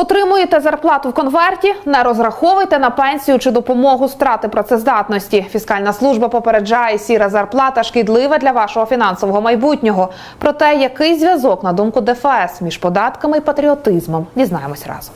Отримуєте зарплату в конверті, не розраховуйте на пенсію чи допомогу страти працездатності. Фіскальна служба попереджає, сіра зарплата шкідлива для вашого фінансового майбутнього. Про те, який зв'язок на думку ДФС між податками і патріотизмом, дізнаємось разом.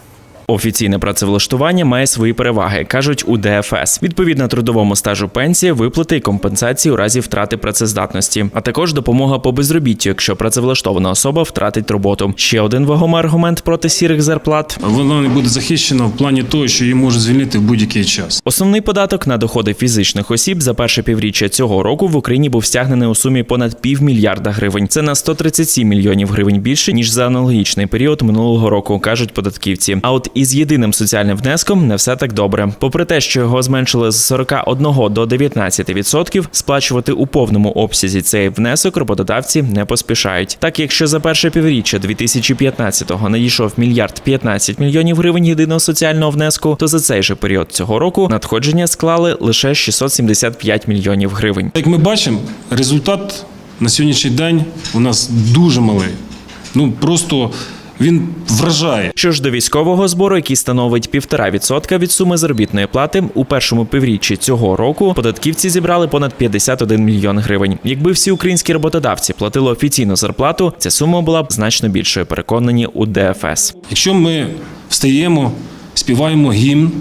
Офіційне працевлаштування має свої переваги, кажуть у ДФС. Відповідно трудовому стажу пенсія, виплати і компенсації у разі втрати працездатності, а також допомога по безробіттю, якщо працевлаштована особа втратить роботу. Ще один вагомий аргумент проти сірих зарплат. Воно не буде захищено в плані того, що її можуть звільнити в будь-який час. Основний податок на доходи фізичних осіб за перше півріччя цього року в Україні був стягнений у сумі понад півмільярда гривень. Це на 137 мільйонів гривень більше ніж за аналогічний період минулого року, кажуть податківці. А от із єдиним соціальним внеском не все так добре. Попри те, що його зменшили з 41 до 19%, сплачувати у повному обсязі цей внесок роботодавці не поспішають. Так, якщо за перше півріччя 2015-го надійшов мільярд 15 мільйонів гривень єдиного соціального внеску, то за цей же період цього року надходження склали лише 675 мільйонів гривень. Як ми бачимо, результат на сьогоднішній день у нас дуже малий. Ну просто він вражає. Що ж до військового збору, який становить 1,5% від суми заробітної плати, у першому півріччі цього року податківці зібрали понад 51 мільйон гривень. Якби всі українські роботодавці платили офіційну зарплату, ця сума була б значно більшою. Переконані у ДФС. Якщо ми встаємо, співаємо гімн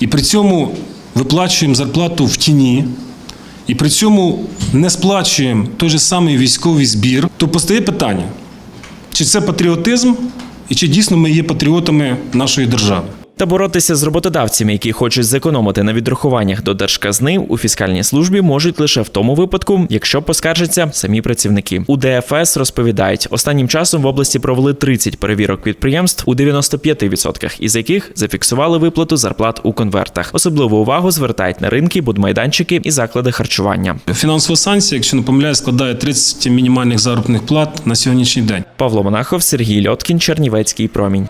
і при цьому виплачуємо зарплату в тіні, і при цьому не сплачуємо той же самий військовий збір, то постає питання, чи це патріотизм, і чи дійсно ми є патріотами нашої держави. Та боротися з роботодавцями, які хочуть зекономити на відрахуваннях до держказни у фіскальній службі, можуть лише в тому випадку, якщо поскаржаться самі працівники. У ДФС розповідають, останнім часом в області провели 30 перевірок підприємств у 95%, із яких зафіксували виплату зарплат у конвертах. Особливу увагу звертають на ринки, будмайданчики і заклади харчування. Фінансова санкція, якщо не помиляюсь, складає 30 мінімальних заробітних плат на сьогоднішній день. Павло Монахов, Сергій Льоткін, Чернівецький промінь.